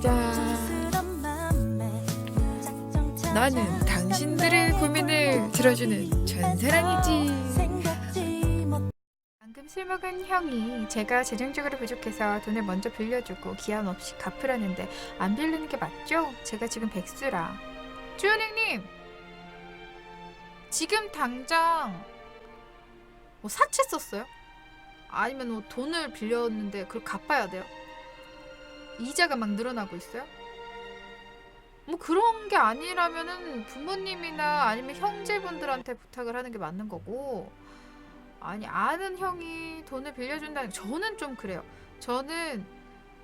짜잔. 나는 당신들의 고민을 들어주는 전사랑이지. 방금 술 먹은 형이 제가 재정적으로 부족해서 돈을 먼저 빌려주고 기한 없이 갚으라는데 안 빌리는 게 맞죠? 제가 지금 백수라. 주은행님, 지금 당장 뭐 사채 썼어요? 아니면 뭐 돈을 빌렸는데 그걸 갚아야 돼요? 이자가 막 늘어나고 있어요? 뭐 그런 게 아니라면은 부모님이나 아니면 형제분들한테 부탁을 하는 게 맞는 거고 아니 아는 형이 돈을 빌려준다는 저는 좀 그래요. 저는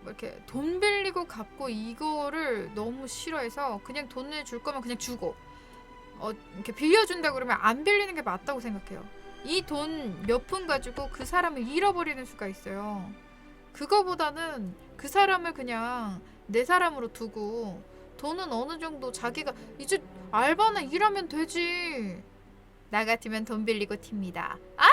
뭐 이렇게 돈 빌리고 갚고 이거를 너무 싫어해서 그냥 돈을 줄 거면 그냥 주고 어 이렇게 빌려준다 그러면 안 빌리는 게 맞다고 생각해요. 이 돈 몇 푼 가지고 그 사람을 잃어버리는 수가 있어요. 그거보다는 그 사람을 그냥 내 사람으로 두고 돈은 어느 정도 자기가 이제 알바나 일하면 되지. 나 같으면 돈 빌리고 튑니다. 아,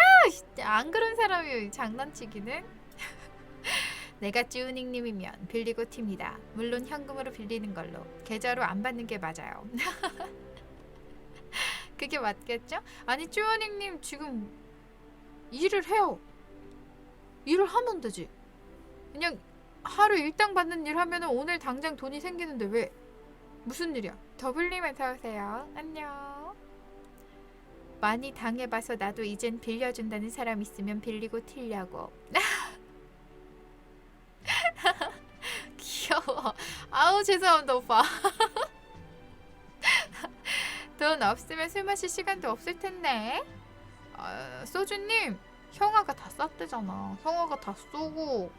안 그런 사람이 장난치기는. 내가 쭈닝님이면 빌리고 튑니다. 물론 현금으로 빌리는 걸로 계좌로 안 받는 게 맞아요. 그게 맞겠죠? 아니 쭈닝님 지금 일을 해요. 일을 하면 되지. 그냥 하루 일당 받는 일 하면은 오늘 당장 돈이 생기는데 왜? 무슨 일이야? 더블님 어서오세요. 안녕. 많이 당해봐서 나도 이젠 빌려준다는 사람 있으면 빌리고 튀려고. 귀여워. 아우 죄송합니다 오빠. 돈 없으면 술 마실 시간도 없을 텐데. 아, 소주님 형아가 다 쌌대잖아. 형아가 다 쏘고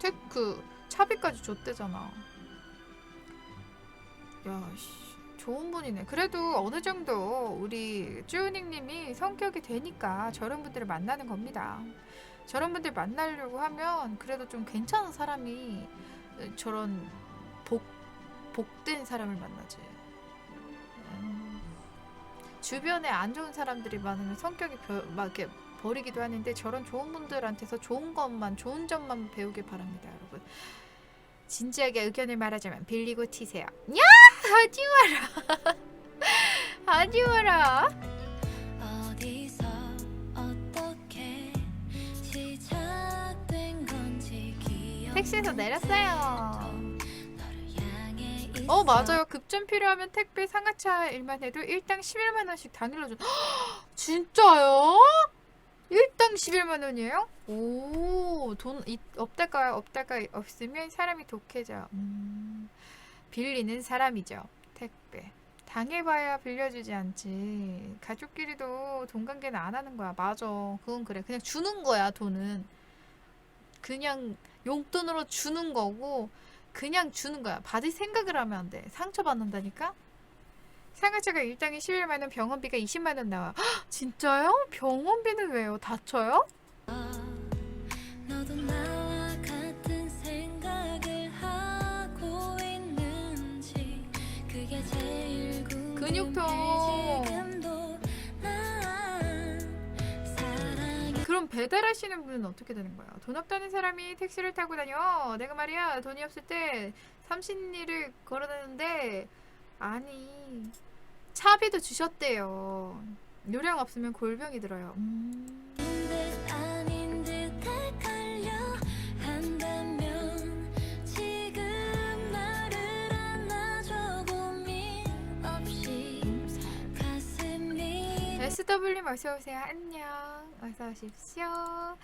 테크 차비까지 줬대잖아. 야, 씨, 좋은 분이네. 그래도 어느 정도 우리 쭈닝님이 성격이 되니까 저런 분들을 만나는 겁니다. 저런 분들 만나려고 하면 그래도 좀 괜찮은 사람이 저런 복 복된 사람을 만나지. 음, 주변에 안 좋은 사람들이 많으면 성격이 벼- 막 이렇게 버리기도 하는데 저런 좋은 분들한테서 좋은 것만 좋은 점만 배우길 바랍니다, 여러분. 진지하게 의견을 말하자면 빌리고 튀세요. 야 하지 마라. 하지 마라. 택시에서 내렸어요. 어. 맞아요. 급전 필요하면 택배 상하차 일만 해도 일당 11만 원씩 당일로 줘. 진짜요? 일당 11만 원이에요? 오, 돈 이- 없다가 없다가 없으면 사람이 독해져. 음, 빌리는 사람이죠. 택배. 당해봐야 빌려주지 않지. 가족끼리도 돈 관계는 안 하는 거야. 맞아. 그건 그래. 그냥 주는 거야, 돈은. 그냥 용돈으로 주는 거고, 그냥 주는 거야. 받을 생각을 하면 안 돼. 상처받는다니까? 상하차가 일당이 11만 원, 병원비가 20만 원 나와. 헉, 진짜요? 병원비는 왜요? 다쳐요? 너도 나와 같은 생각을 하고 있는지 그게 제일 궁금해 근육통. 지금도 난 사랑이 그럼 배달하시는 분은 어떻게 되는 거야? 돈 없다는 사람이 택시를 타고 다녀. 내가 말이야 돈이 없을 때 삼신리를 걸어다녔는데 아니 차비도 주셨대요. 요령 없으면 골병이 들어요. 음. 듯 아닌 듯 헷갈려 한다면 지금 나를 안아줘 고민 없이 가슴이 SW 어서 오세요. 안녕. 어서 오십시오.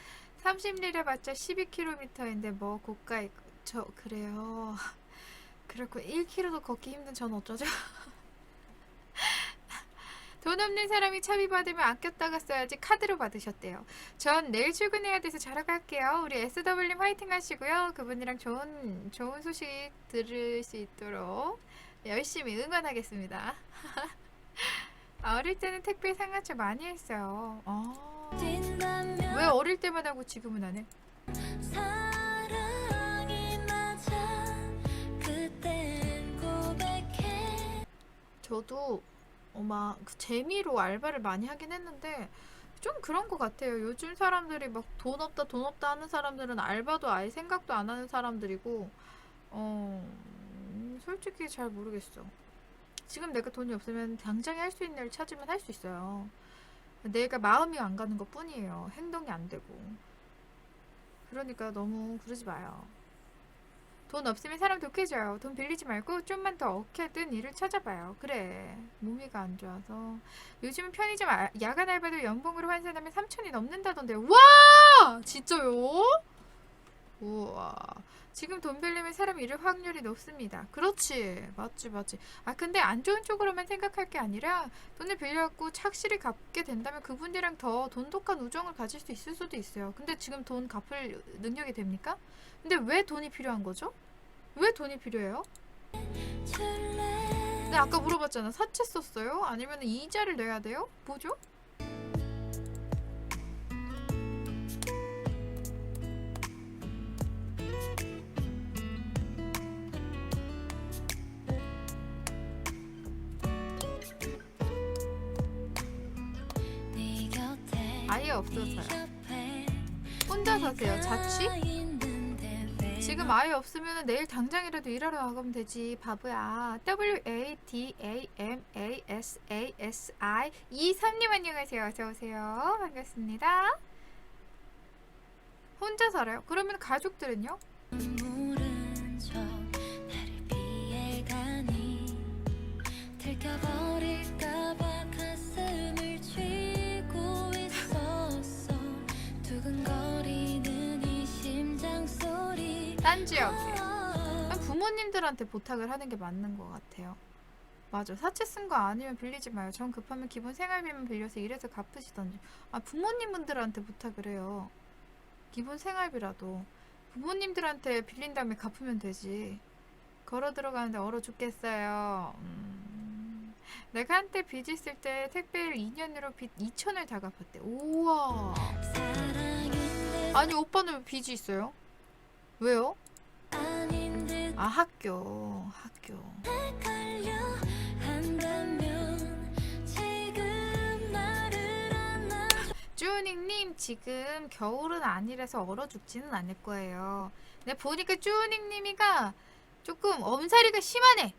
30리를 맞자 12km인데 뭐 고가에 저 그래요. 그렇고 1km도 걷기 힘든 전 어쩌죠? 돈 없는 사람이 차비 받으면 아꼈다가 써야지 카드로 받으셨대요. 전 내일 출근해야 돼서 자러 갈게요. 우리 SW님 화이팅 하시고요. 그분이랑 좋은 좋은 소식 들을 수 있도록 열심히 응원하겠습니다. 어릴 때는 택배 상하차 많이 했어요. 어. 왜 어릴 때만 하고 지금은 안 해? 저도 막그 재미로 알바를 많이 하긴 했는데 좀 그런 것 같아요. 요즘 사람들이 막 돈 없다 돈 없다 하는 사람들은 알바도 아예 생각도 안 하는 사람들이고 어 솔직히 잘 모르겠어. 지금 내가 돈이 없으면 당장에 할 수 있는 일을 찾으면 할 수 있어요. 내가 마음이 안 가는 것 뿐이에요. 행동이 안 되고. 그러니까 너무 그러지 마요. 돈 없으면 사람 독해져요. 돈 빌리지 말고 좀만 더 어깨든 일을 찾아봐요. 그래. 몸이가 안 좋아서. 요즘은 편의점 아- 야간 알바도 연봉으로 환산하면 3천이 넘는다던데. 와! 진짜요? 우와. 지금 돈 빌리면 사람 잃을 확률이 높습니다. 그렇지. 맞지, 맞지. 아, 근데 안 좋은 쪽으로만 생각할 게 아니라 돈을 빌려갖고 착실히 갚게 된다면 그분들이랑 더 돈독한 우정을 가질 수 있을 수도 있어요. 근데 지금 돈 갚을 능력이 됩니까? 근데 왜 돈이 필요한 거죠? 왜 돈이 필요해요? 근데 아까 물어봤잖아. 사채 썼어요? 아니면 이자를 내야 돼요? 뭐죠? 아예 없어서요. 혼자 사세요. 자취? 지금 아예 없으면 내일 당장이라도 일하러 나가면 되지 바보야 W A D A M A S A S I 이삼님 안녕하세요 어서 오세요 반갑습니다 혼자 살아요? 그러면 가족들은요? 딴 지역에. 부모님들한테 부탁을 하는 게 맞는 것 같아요. 맞아. 사채 쓴 거 아니면 빌리지 마요. 전 급하면 기본 생활비만 빌려서 일해서 갚으시던지. 아 부모님분들한테 부탁을 해요. 기본 생활비라도. 부모님들한테 빌린 다음에 갚으면 되지. 걸어 들어가는데 얼어 죽겠어요. 음, 내가 한때 빚 있을 때 택배를 2년으로 빚 2천을 다 갚았대. 우와. 아니 오빠는 왜 빚이 있어요? 왜요? 아 학교 학교 한다면 지금 겨울은 아니라서 얼어 죽지는 않을 거예요. 근데 보니까 쭈닝님이가 조금 엄살이가 심하네.